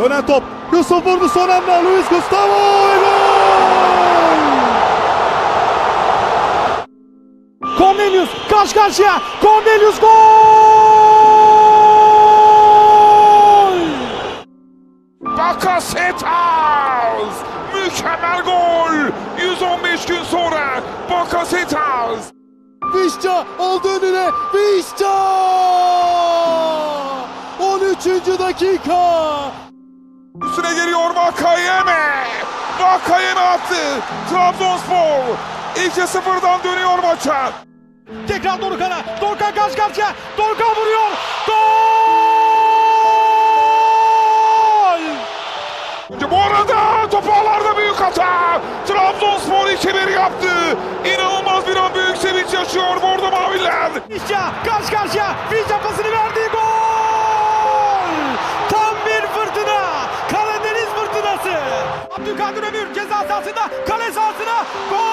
Dönen top. Yusuf vurdu son anda. Luis Gustavo ve gol! Cornelius karşı karşıya. Cornelius gol! Bakasetas! Mükemmel gol! 115 gün sonra Bakasetas! Vişça aldı önüne. Vişça! 13. dakika. Vakayeme! Vakayeme attı! Trabzonspor 2-0'dan dönüyor maça. Tekrar Dorukhan'a. Dorukhan karşı karşıya. Dorukhan vuruyor. Gol! Bu arada topu ağlarda büyük hata. Trabzonspor 2-1 yaptı. İnanılmaz bir an büyük sevinç yaşıyor Bordo Maviler. Vişça karşı karşıya. Abdülkadir Ömür ceza sahasında. Kale sahasına. Gol!